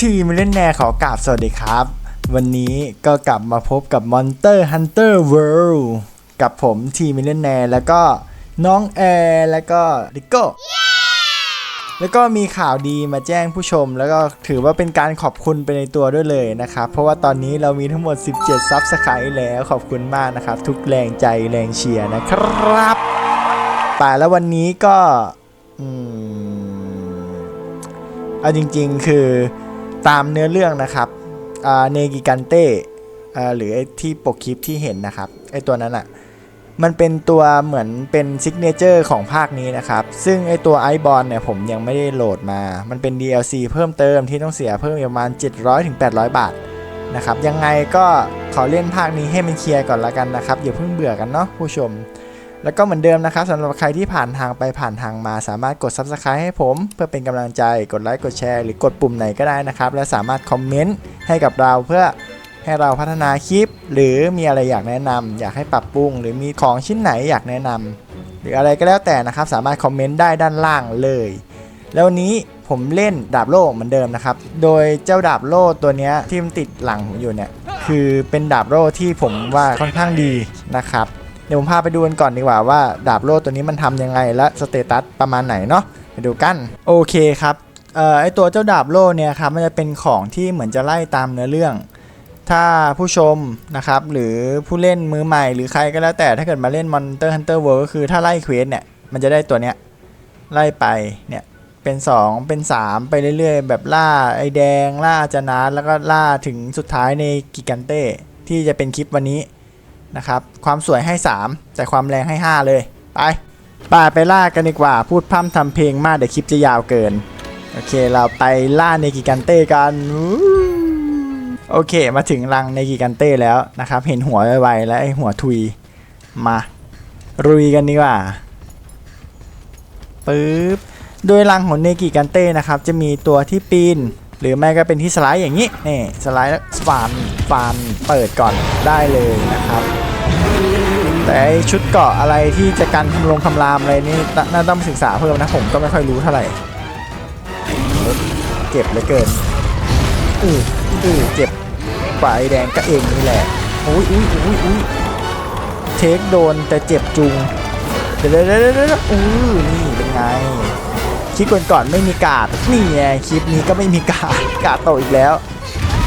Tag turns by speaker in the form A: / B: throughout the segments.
A: ทีมเล่นแนขอกราบสวัสดีครับ วันนี้ก็กลับมาพบกับ Monster Hunter World กับผมทีมเล่นแนแล้วก็น้องแอร์แล้วก็ลิโก้แล้วก็มีข่าวดีมาแจ้งผู้ชม แล้วก็ถือว่าเป็นการขอบคุณไปในตัวด้วยเลยนะครับ เพราะว่าตอนนี้เรามีทั้งหมด 17 ซับสไครต์แล้วขอบคุณมากนะครับ ทุกแรงใจแรงเชียร์นะครับแต่แล้ววันนี้ก็อืมเอาจริง ๆ คือ ตามเนื้อเรื่องนะครับเนกิกันเต้หรือไอ้ที่ปกคลิปที่เห็นนะครับไอ้ตัวนั้นอะ่ะมันเป็นตัวเหมือนเป็นซิกเนเจอร์ของภาคนี้นะครับ ซึ่งไอตัวไอบอลเนี่ยผมยังไม่ได้โหลดมา มันเป็น DLC เพิ่มเติมที่ต้องเสียเพิ่มประมาณ 700-800 บาทนะครับ ยังไงก็ขอเล่นภาคนี้ให้มันเคลียร์ก่อนละกันนะครับ อย่าเพิ่งเบื่อกันเนาะผู้ชม แล้วก็เหมือนเดิมนะครับสำหรับใครที่ผ่านทางไปผ่านทางมาสามารถกด Subscribe ให้ผม เพื่อเป็นกำลังใจกดไลค์กดแชร์หรือกดปุ่มไหนก็ได้นะครับ และสามารถคอมเมนต์ให้กับเราเพื่อให้เราพัฒนาคลิป หรือมีอะไรอยากแนะนำอยากให้ปรับปรุง หรือมีของชิ้นไหนอยากแนะนำหรืออะไรก็แล้วแต่นะครับสามารถคอมเมนต์ได้ด้านล่างเลย แล้ววันนี้ผมเล่นดาบโล่เหมือนเดิมนะครับ โดยเจ้าดาบโล่ตัวนี้ที่มันติดหลังผมอยู่เนี่ยคือเป็นดาบโล่ที่ผมว่าค่อนข้างดีนะครับ เดี๋ยวผมพาไปดูกันก่อนดีกว่าว่าดาบโล่ตัวนี้มันทำยังไงและสเตตัสประมาณไหนเนาะไปดูกันโอเคครับเอ่อไอตัวเจ้าดาบโล่เนี่ยครับมันจะเป็นของที่เหมือนจะไล่ตามเนื้อเรื่อง ถ้าผู้ชมนะครับหรือผู้เล่นมือใหม่หรือใครก็แล้วแต่ถ้าเกิดมาเล่น Monster Hunter World ก็คือถ้าไล่เควสเนี่ยมันจะได้ตัวเนี้ยไล่ไปเนี่ยเป็น 2 เป็น 3 ไปเรื่อยๆ แบบล่าไอแดง ล่าจานาแล้วก็ล่าถึงสุดท้ายในกิกันเต้ที่จะเป็นคลิปวันนี้ นะครับ ความสวยให้ 3 แต่ความแรงให้ 5 เลย ไปไปไปล่ากันดีกว่า พูดพร่ำทำเพลงมากเดี๋ยวคลิปจะยาวเกิน โอเคเราไปล่าในกิกันเต้กัน โอเคมาถึงรังในกิกันเต้แล้วนะครับ เห็นหัวไวๆและไอหัวทุยมารุยกันดีกว่าปึ๊บโดยรังของเนกิกันเต้นะครับ จะมีตัวที่ปีน หรือไม่ก็เป็นที่สไลด์อย่างนี้นี่สไลด์แล้วฟันฟันเปิดก่อนได้เลยนะครับ แต่ชุดเกาะอะไรที่จะกันคำลงคำรามอะไรนี่น่าต้องศึกษาเพิ่มนะผมก็ไม่ค่อยรู้เท่าไหร่ เจ็บเหลือเกินอืออือเจ็บกว่าไอ้แดงก็เองนี่แหละอุ้ยอุ้ยอุ้ยอุ้ยเทคโดนแต่เจ็บจุงเดี๋ยวเดี๋ยวเดี๋ยวเดี๋ยวอู้นี่เป็นไง คลิปก่อนๆไม่มีกาดนี่ไงคลิปนี้ก็ไม่มีกาดกาดโตอีกแล้ว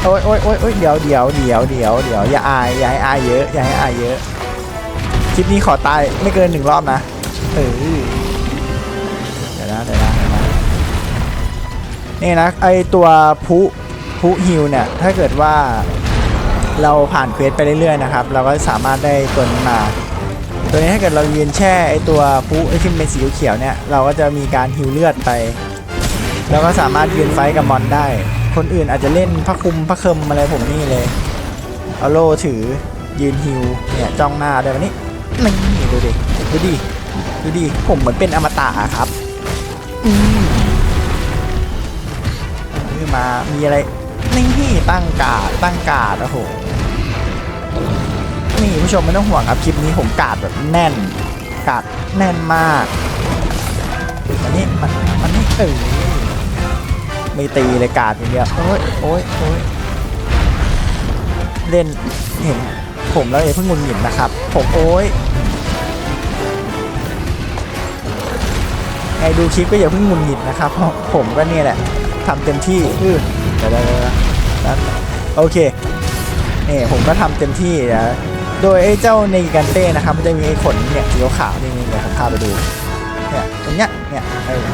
A: โอ้ยโอ้ยโอ้ยโอ้ยเดี๋ยวเดี๋ยวเดี๋ยวเดี๋ยวเดี๋ยวอย่าอายอย่าให้อายเยอะอย่าให้อายเยอะคลิปนี้ขอตายไม่เกินหนึ่งรอบนะเออเดี๋ยวนะเดี๋ยวนะเดี๋ยวนะนี่นะไอตัวพุพุฮิวเนี่ยถ้าเกิดว่าเราผ่านเควสไปเรื่อยๆนะครับ เราก็สามารถได้ตัวนี้มา ตัวนี้ถ้าเกิดเรายืนแช่ไอตัวพุไอที่เป็นสีเขียวเนี่ยเราก็จะมีการฮิวเลือดไปแล้วก็สามารถยืนไฟกับมอนได้ คนอื่นอาจจะเล่นพระคุมพระเคิมอะไรผมนี่เลยเอาโลถือยืนฮิวเนี่ยจ้องหน้าได้วันนี้นี่ดูดิดูดิดูดิผมเหมือนเป็นอมตะครับอืมมามีอะไรนี่ตั้งกาดตั้งกาดโอ้โห นี่ผู้ชมไม่ต้องห่วงครับคลิปนี้ผมกาดแบบแน่น กาดแน่นมากอันนี้มันมันนี่เออไม่ตีเลยกาดอย่างเดียวโอ้ยโอ้ยโอ้ยเล่นเห็นผมแล้วอย่าเพิ่งงุนหงิดนะครับ ผมโอ้ยไงดูคลิปก็อย่าเพิ่งงุนหงิดนะครับเพราะผมก็เนี่ยแหละทำเต็มที่อือเดี๋ยวเดี๋ยวเดี๋ยวนั้นโอเคนี่ผมก็ทำเต็มที่นะ โดยไอ้เจ้าเนกิกันเต้นะครับมันจะมีไอ้ขนเนี่ยสีขาวนี่นี่เดี๋ยวผมพาไปดูเนี่ยตรงเนี้ยเนี่ยเออ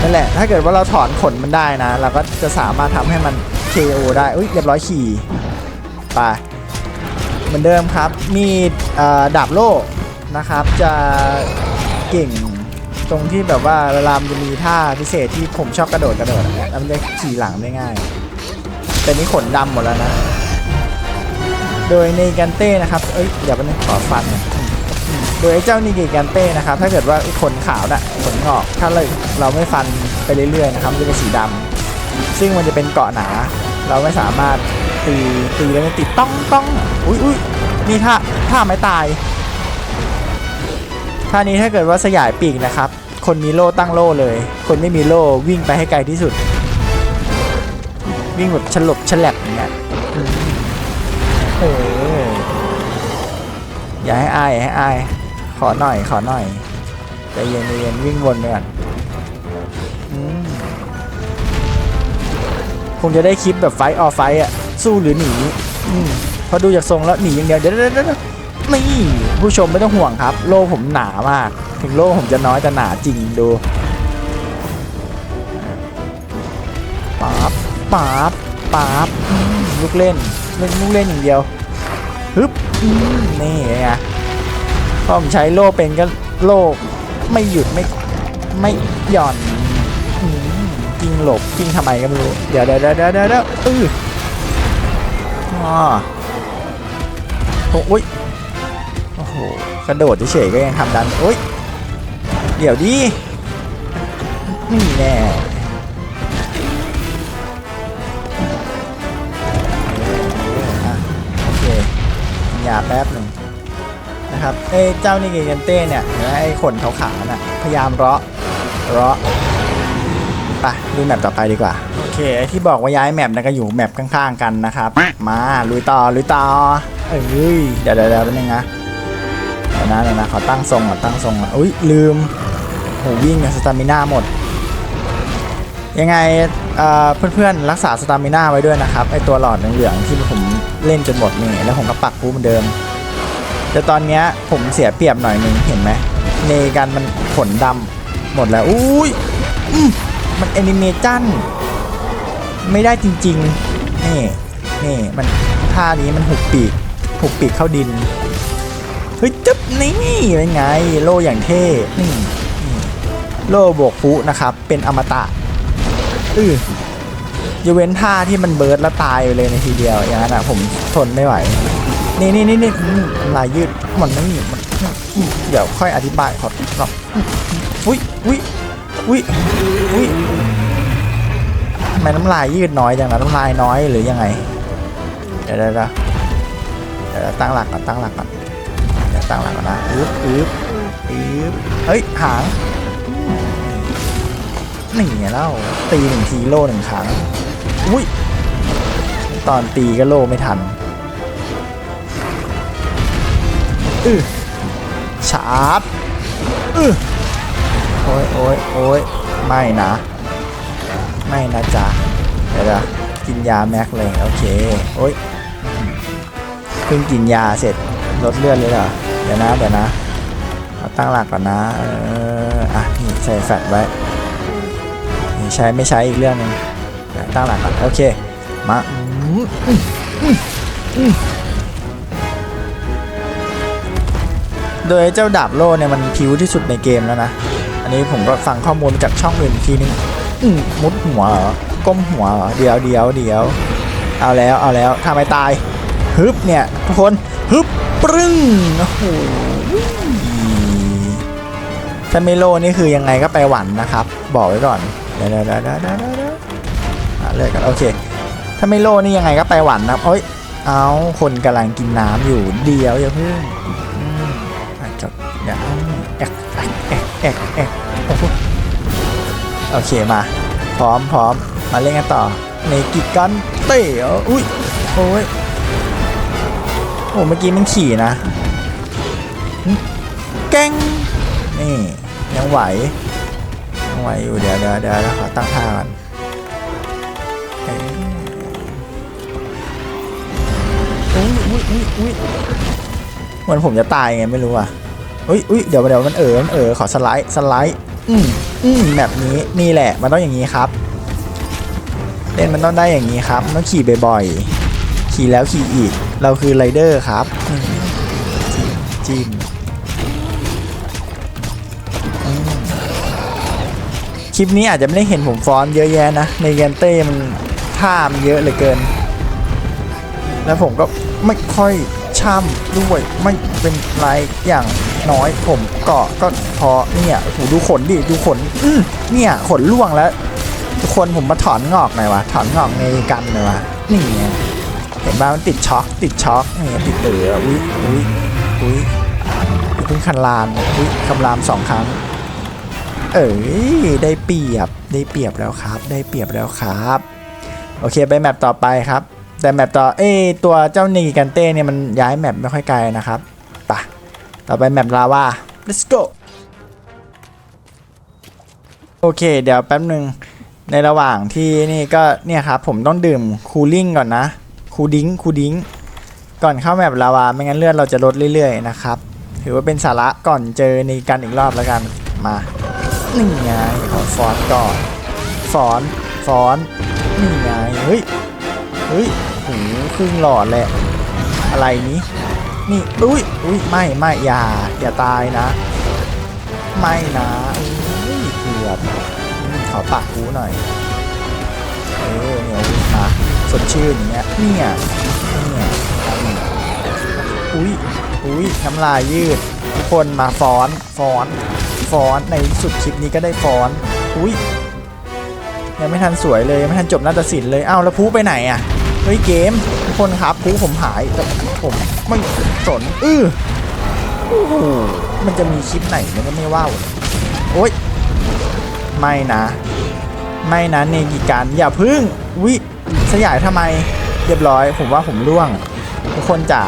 A: นั่นแหละ ถ้าเกิดว่าเราถอนขนมันได้นะ เราก็จะสามารถทำให้มัน KO ได้อุ้ยเรียบร้อยขี่ไปเหมือนเดิมครับ มีดาบโล่นะครับ จะเก่งตรงที่แบบว่าเวลามันจะมีท่าพิเศษที่ผมชอบกระโดดกระโดดอะแล้วมันจะขี่หลังได้ง่าย แต่นี่ขนดำหมดแล้วนะ โดยในกันเต้นะครับ เอ้ยเดี๋ยวมันขอฟัน โดยไอ้เจ้านิกิกันเต้นะครับ ถ้าเกิดว่าไอ้ขนขาวน่ะขนงอก ถ้าเราเราไม่ฟันไปเรื่อยๆนะครับมันจะเป็นสีดำซึ่งมันจะเป็นเกาะหนา เราไม่สามารถตีตีแล้วมันติดต้องต้องอุ้ยอุ้ยนี่ท่าท่าไม้ตายท่านี้ถ้าเกิดว่าสยายปีกนะครับ คนมีโล่ตั้งโล่เลย คนไม่มีโล่วิ่งไปให้ไกลที่สุด วิ่งแบบฉลบฉลับอย่างเงี้ย เอออย่าให้อายอย่าให้อายขอหน่อยขอหน่อยใจเย็นใจเย็นวิ่งวนไปก่อนคงจะได้คลิปแบบไฟออฟไฟอะ สู้หรือหนีอืพอดูจากทรงแล้วหนีอย่างเดียวเดี๋ยวเดี๋ยวเดี๋ยวเดี๋ยวนี่ผู้ชมไม่ต้องห่วงครับ โล่ผมหนามาก ถึงโล่ผมจะน้อยแต่หนาจริงดูป๊าบป๊าบป๊าบลูกเล่น เล่นลูกเล่นอย่างเดียวฮึบนี่ไงพอผมใช้โล่เป็นก็โล่ไม่หยุดไม่ไม่หย่อนอืมกิ้งหลบกิ้งทำไมก็ไม่รู้ เดี๋ยวเดี๋ยวเดี๋ยวเดี๋ยวเดี๋ยวอออ๋อโอ้ยโอ้โหกระโดดเฉยๆก็ยังทำดันโอ้ยเดี๋ยวดินี่แน่าแป๊บหนึ่งนะครับเอ้เจ้านี่เกเกนเต้เนี่ยห็นไหมไอ้ขนขาวๆน่ะพยายามเลาะเลาะไปดูแมปต่อไปดีกว่า โอเคไอที่บอกว่าย้ายแมปนะก็อยู่แมปข้างๆกันนะครับ มาลุยต่อลุยต่อเอ้ยเดี๋ยวเดี๋ยวเดี๋ยวแป๊บนึงนะเดี๋ยวนะเดี๋ยวนะขอตั้งทรงก่อนตั้งทรงก่อนอุ้ยลืมโหวิ่งสตามิน่าหมด ยังไงเเพื่อนๆรักษาสตามิน่าไว้ด้วยนะครับไอตัวหลอดเหลืองๆที่ผมเล่นจนหมดนี่แล้วผมก็ปักปูเหมือนเดิม แต่ตอนเนี้ยผมเสียเปรียบหน่อยหนึงเห็นไหมเนกันมันขนดำหมดแล้วอุ้ยมมันแอนิเมชั่นไม่ได้จริงๆนี่นี่มันท่านี้มันหุบปีกหุบปีกเข้าดินเฮ้ยจึ๊บนี่เป็นไง โลอย่างเท่นี่นี่โลบวกฟุนะครับ เป็นอมตะ อือยเว้นท่าที่มันเบิร์ดแล้วตายไปเลยในทีเดียวอย่างนั้นอะผมทนไม่ไหว นี่นี่นี่นี่ลายยืดมันไม่มีมันเดี๋ยวค่อยอธิบายขอขออุ้ยอุ้ยอุ้ยอุ้ยทำไมน้ำลายยืดน้อยจังนะน้ำลายน้อยหรือยังไงเดี๋ยวเดี๋ยวเดี๋ยวเดี๋ยวตั้งหลักก่อนตั้งหลักก่อนเดี๋ยวตั้งหลักก่อนนะอึ๊บอึ๊บอึ๊บเฮ้ยหาง หนี่ไงเล่าตีหนึ่งทีโล่หนึ่งครั้งอุ้ยตอนตีก็โล่ไม่ทันอือชาร์ปอือโอ้ยโอ้ยโอ้ยไม่นะ ไม่นะจ๊ะเดี๋ยวนะกินยาแม็กเลยโอเคโอ้ยเพิ่งกินยาเสร็จลดเลือดเลยเหรอเดี๋ยวนะเดี๋ยวนะตั้งหลักก่อนนะ เออ อะ นี่ใส่แฟลชไว้ ใช้ไม่ใช้อีกเรื่องหนึงตั้งหลักก่อนโอเคมาโดยเจ้าดาบโล่เนี่ยมันพิวที่สุดในเกมแล้วนะ อันนี้ผมก็ฟังข้อมูลจากช่องอื่นอีกทีนึงมุดหัวก้มหัวเดี๋ยวเดี๋ยวเดี๋ยวเอาแล้วเอาแล้วทำไมตายฮึบเนี่ยทุกคนฮึบปรึ้งโอ้โหถ้าไม่โล่นี่คือยังไงก็ไปหวันนะครับ บอกไว้ก่อน ดี๋ยวเดี๋ยวเดี๋ยวเดี๋ยวเดี๋ยวเดี๋ยวอะเลิกกันโอเค ถ้าไม่โล่นี่ยังไงก็ไปหวันนะครับเอ้ย เอาคนกำลังกินน้ำอยู่เดี๋ยวอย่าเพิ่งอาจจะอย่างแอกแอกแอกแอกแอกโอเคมา พร้อมพร้อมมาเล่นกันต่อในกิกันเตะอุ้ยโอ้ยโอ้เมื่อกี้มันขี่นะแกงนี่ยังไหว ไวอยู่เดี๋ยวเดี๋ยวเดี๋ยวขอตั้งท่าก่อนอ้ยอุ้ยอุ้ยอุ้ยอุ้ยเหมือนผมจะตายไงไม่รู้อะอุ้ยอุ้ยเดี๋ยวเดี๋ยวมันเออมันเออขอสไลด์สไลด์อืมอืมแบบนี้นี่แหละมันต้องอย่างนี้ครับ เล่นมันต้องได้อย่างนี้ครับต้องขี่บ่อยๆขี่แล้วขี่อีกเราคือไรเดอร์ครับจิ้ม คลิปนี้อาจจะไม่ได้เห็นผมฟ้อนเยอะแยะนะ ในแกนเต้มันท่ามเยอะเหลือเกิน แล้วผมก็ไม่ค่อยช่ำด้วยไม่เป็นไรอย่างน้อยผมเกาะก็พอเนี่ยโอ้โหดูขนดิดูขนอืเนี่ยขนล่วงแล้ว ทุกคนผมมาถอนงอกหน่อยวะถอนงอกในกันหน่อยวะนี่เห็นบ้ามันติดช็อคติดช็อคนี่ติดเอออุ้ยอุ้ยอุ้ยเพิ่งคันลานอุ้ยคำรามสองครั้ง เอ้ยได้เปรียบได้เปรียบแล้วครับ ได้เปรียบแล้วครับ โอเคไปแมปต่อไปครับ แต่แมปต่อเอ้ตัวเจ้านีกันเต้เนี่ยมันย้ายแมปไม่ค่อยไกลนะครับปะต่อไปแมปลาวา let's go โอเค เดี๋ยวแป๊บหนึ่งในระหว่างที่นี่ก็เนี่ยครับ ผมต้องดื่มคูลิ่งก่อนนะคูดิ้งคูดิ้งก่อนเข้าแมปลาวาไม่งั้นเลือดเราจะลดเรื่อยๆนะครับ ถือว่าเป็นสาระก่อนเจอในกันอีกรอบแล้วกันมา นี่ไงขอฟอนก่อนฟอนต์ฟอนนี่ไงเฮ้ยเฮ้ยหูครึ่งหลอดเลยอะไรนี้นี่อุ้ยอุ้ยไม่ไม่อย่าอย่าตายนะ ไม่นะอุ้ยเกือบขอปากกูหน่อยเออเนี่ยมาสดชื่นอย่างเงี้ยเนี่ยเนี่ยอุ้ยอุ้ยน้ำลายยืดทุกคนมาฟ้อนฟ้อน ฟอนในสุดคลิปนี้ก็ได้ฟอนอุ้ยยังไม่ทันสวยเลยยังไม่ทันจบนาฏศิลป์เลยอ้าวแล้วพูไปไหนอะเฮ้ยเกมทุกคนครับพูผมหายแต่ผมไม่สนอื้อโอ้โหมันจะมีคลิปไหนมันก็ไม่ว่าวโอ๊ยไม่นะ ไม่นะเนกิการอย่าพึ่งวิสยายทำไมเรียบร้อย ผมว่าผมร่วงทุกคนจ๋า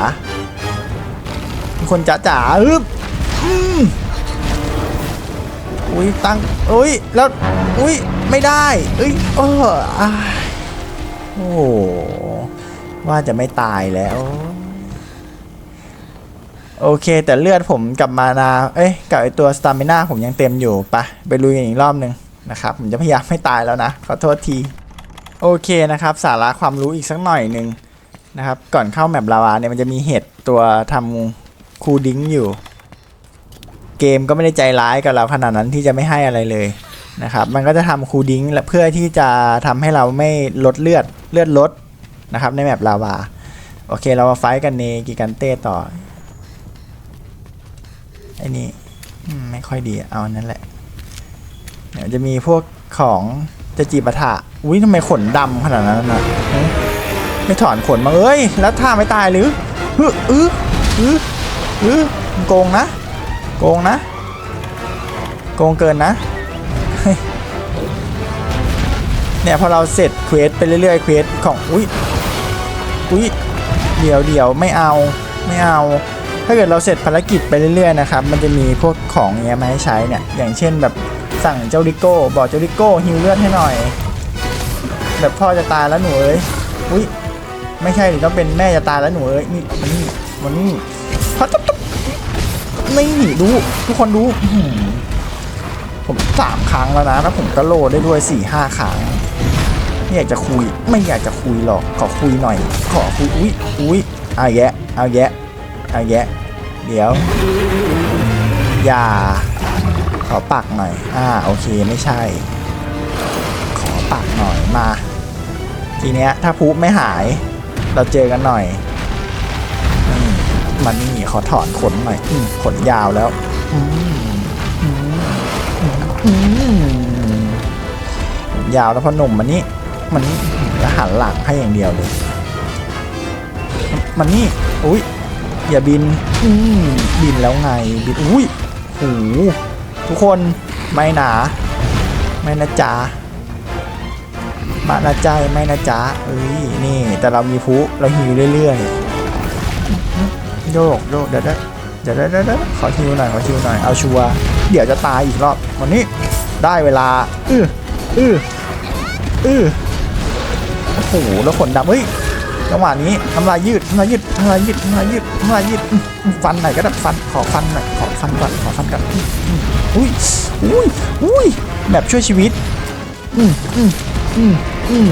A: ทุกคนจ๋าจ๋าอึ๊บอืม อุ้ยตั้งอุ้ยแล้วอุ้ยไม่ได้เอ้ยเออโอ้โหว่าจะไม่ตายแล้ว โอเค แต่เลือดผมกับมานาเอ้ยกับไอตัวสตามิน่าผมยังเต็มอยู่ปะไปลุยกันอีกรอบหนึ่งนะครับ ผมจะพยายามไม่ตายแล้วนะ ขอโทษที โอเคนะครับ สาระความรู้อีกสักหน่อยหนึ่งนะครับ ก่อนเข้าแมปลาวาเนี่ยมันจะมีเห็ดตัวทำคูดิ้งอยู่ เกมก็ไม่ได้ใจร้ายกับเราขนาดนั้นที่จะไม่ให้อะไรเลยนะครับมันก็จะทำคูดิ้งเพื่อที่จะทำให้เราไม่ลดเลือดเลือดลดนะครับในแมปลาวาโอเคเรามาไฟท์กันในกิกันเต้ต่อไอ้นี่ไม่ค่อยดีเอาอันนั้นแหละเดี๋ยวจะมีพวกของจะจีบะทะอุ้ยทำไมขนดำขนาดนั้นนะไม่ถอนขนมาเอ้ย แล้วท่าไม่ตายหรือฮึอื้ออื้ออโกงนะ โกงนะ โกงเกินนะ เนี่ยพอเราเสร็จเควสไปเรื่อยๆเควสของอุ้ยอุ้ยเดี๋ยวเดี๋ยวไม่เอาไม่เอา ถ้าเกิดเราเสร็จภารกิจไปเรื่อยๆนะครับ มันจะมีพวกของเงี้ยมาให้ใช้เนี่ย อย่างเช่นแบบสั่งเจ้าดิโก้ บอกเจ้าดิโก้ฮิวเลือดให้หน่อย แบบพ่อจะตายแล้วหนูเอ้ยอุ้ยไม่ใช่ดิต้องเป็นแม่จะตายแล้วหนูเอ้ยนี่มันนี่มันนี่พัดตุ๊บตุ๊บ นี่ดูทุกคนดูผมสามครั้งแล้วนะแล้วผมก็โลได้ด้วยสี่ห้าครั้งไม่อยากจะคุยไม่อยากจะคุยหรอกขอคุยหน่อย ขอคุยอุ้ยอุ้ยเอาแยะเอาแยะเอาแยะ เดี๋ยว อย่า ขอปักหน่อย อ่าโอเคไม่ใช่ ขอปักหน่อยมา ทีเนี้ยถ้าพูไม่หาย เราเจอกันหน่อย มันนี่ขอถอนขนหน่อยขนยาวแล้วยาวแล้วพอหนุ่มมันนี่มันนี่จะหันหลังให้อย่างเดียวเลย มันนี่อุ้ยอย่าบินอืบินแล้วไงบินอุ้ยโหทุกคนไม่หนา ไม่นะจ๊ะมานะใจไม่นะจ๊ะเอ้ยนี่ แต่เรามีพุเราฮิวเรื่อยๆ โยกโยกเดี๋ยวได้เดี๋ยวได้เดี๋ยวได้ขอฮิวหน่อยขอฮิวหน่อยเอาชัวร์เดี๋ยวจะตายอีกรอบวันนี้ได้เวลาอื้ออื้ออื้อโอ้โหแล้วขนดำเฮ้ยจังหวะนี้น้ำลายยืดน้ำลายยืดน้ำลายยืดน้ำลายยืดน้ำลายยืดฟันหน่อยก็ได้ฟันขอฟันหน่อยขอฟันก่อนขอฟันก่อนอุ้ยอุ้ยอุ้ยแบบช่วยชีวิตอืมอืมอืมอืม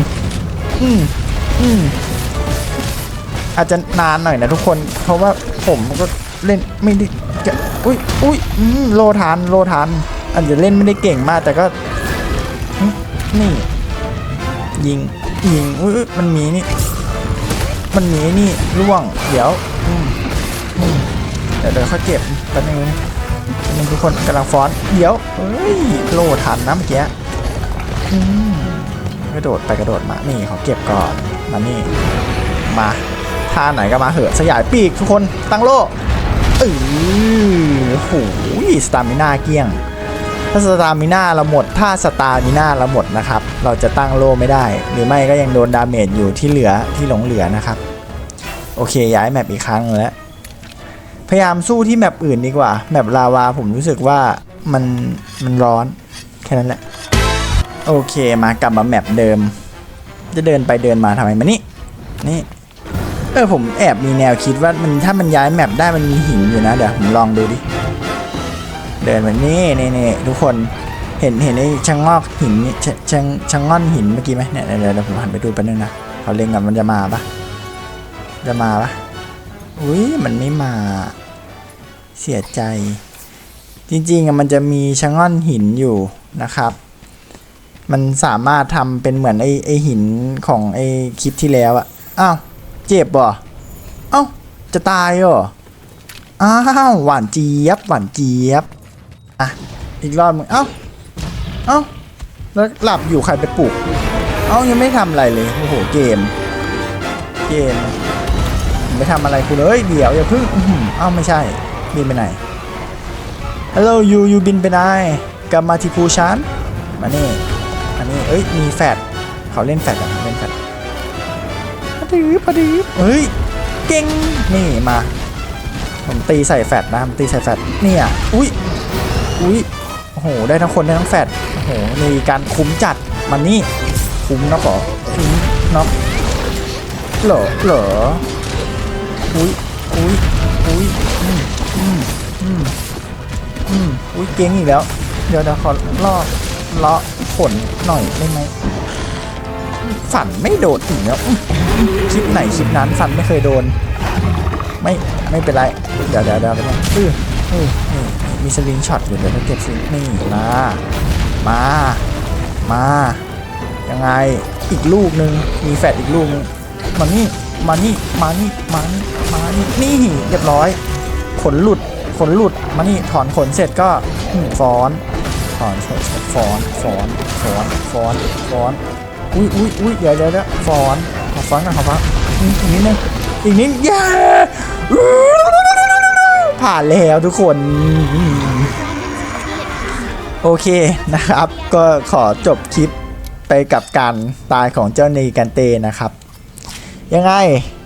A: อืมอืม อาจจะนานหน่อยนะทุกคน เพราะว่าผมก็เล่นไม่ได้จะอุ้ยอุ้ยอืมโลทานโลทานอาจจะเล่นไม่ได้เก่งมากแต่ก็นี่ ยิงยิงอุ้ยมันมีนี่ มันหนีนี่ล่วง เดี๋ยวอืมเดี๋ยวเดี๋ยวเขาเก็บแป๊บนึงนึงทุกคนกำลังฟ้อนเดี๋ยวเฮ้ยโลทันนะเมื่อกี้อืมกระโดดไปกระโดดมานี่เขาเก็บก่อนมานี่มา ท่าไหนก็มาเหอะสยายปีกทุกคนตั้งโลเออโอ้โหสตามินาเกลี้ยง ถ้าสตามิน่าเราหมด ถ้าสตามิน่าเราหมดนะครับ เราจะตั้งโลไม่ได้ หรือไม่ก็ยังโดนดาเมจอยู่ที่เหลือที่หลงเหลือนะครับ โอเคย้ายแมปอีกครั้งหนึ่งแล้ว พยายามสู้ที่แมปอื่นดีกว่า แมปลาวาผมรู้สึกว่ามันมันร้อนแค่นั้นแหละ โอเคมากลับมาแมปเดิม จะเดินไปเดินมาทำไมมานี่นี่ เออผมแอบมีแนวคิดว่ามันถ้ามันย้ายแมปได้มันมีหินอยู่นะเดี๋ยวผมลองดูดิ เดินมานี่นี่นี่ทุกคนเห็นเห็นไอ้ชะงอกหินนี่ชะชะชะงอนหินเมื่อกี้ไหมเนี่ยเดี๋ยวเดี๋ยวผมหันไปดูแป๊บนึงนะเขาเล็งกันมันจะมาปะจะมาปะอุ้ยมันไม่มาเสียใจ จริงๆอะมันจะมีชะง่อนหินอยู่นะครับ มันสามารถทำเป็นเหมือนไอ้ไอ้หินของไอ้คลิปที่แล้วอะอ้าว เจ็บบ่เอ้า จะตายเหรอ อ้าวหวานเจี๊ยบหวานเจี๊ยบ อะ อีกรอบมึง เอ้า เอ้า แล้วหลับอยู่ใครไปปลุก เอ้า ยังไม่ทำอะไรเลย โอ้โห เกม เกม ไม่ทำอะไรคุณเลยเดี๋ยวอย่าเพึ่งอื้อหือเอ้าไม่ใช่ บินไปไหน ฮัลโหลยูยูบินไปไหนกลับมาที่ภูชันมานี่อันนี้ เอ้ย มีแฟดเขาเล่นแฟดกันเล่นแฟ ดพอดีพอดีเฮ้ย เก่ง นี่มา ผมตีใส่แฟดนะผมตีใส่แฟดเนี่ย อุ้ย อุ้ย โอ้โห ได้ทั้งคนได้ทั้งแฟดโอ้โห มีการคุ้มจัด มันนี่ คุ้มนะขอคุ้มนะเหรอเหรออุ้ย อุ้ย อุ้ย อืม อืม อืม อืม อุ้ย เก่งอีกแล้ว เดี๋ยวเดี๋ยวขอลอกเลาะขนหน่อยได้ไหม ฝันไม่โดดอีกแล้วอื้อคลิปไหนคลิปนั้นฝันไม่เคยโดน ไม่ไม่เป็นไร เดี๋ยวเดี๋ยวเดี๋ยวไปเลยอื้ออมีสลิงช็อตอยู่เดี๋ยวเราเก็บสลิงนี่มามามายังไงอีกลูกหนึ่งมีแฟดอีกลูกหนึงมานี่มานี่มานี่มานี่มานี่นี่เรียบร้อย ขนหลุดขนหลุดมานี่ถอนขนเสร็จก็ฟ้อนถอนเสร็จฟ้อนฟ้อนฟ้อนฟ้อนฟ้อน อุ้ยอุ้ยอุ้ยเดี๋ยวเดี๋ยวเดี๋ยวฟอนขอฟ้อนกันขอฟ้อนอืมอีกนิดนึงอีกนิดเย้ผ่านแล้วทุกคน โอเคนะครับ ก็ขอจบคลิปไปกับการตายของเจ้านีกันเตนะครับ ยังไง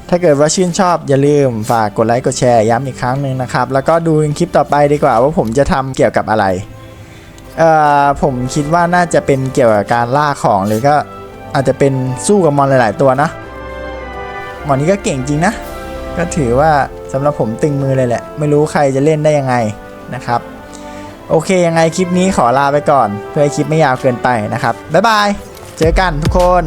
A: ถ้าเกิดว่าชื่นชอบอย่าลืมฝากกดไลค์กดแชร์ย้ำอีกครั้งหนึ่งนะครับ แล้วก็ดูคลิปต่อไปดีกว่าว่าผมจะทำเกี่ยวกับอะไร เอ่อผมคิดว่าน่าจะเป็นเกี่ยวกับการล่าของหรือก็ อาจจะเป็นสู้กับมอนหลาย ๆ ตัวนะมอนนี้ก็เก่งจริงนะ ก็ถือว่าสำหรับผมตึงมือเลยแหละ ไม่รู้ใครจะเล่นได้ยังไงนะครับ โอเคยังไงคลิปนี้ขอลาไปก่อน เพื่อให้คลิปไม่ยาวเกินไปนะครับ บ๊ายบาย เจอกันทุกคน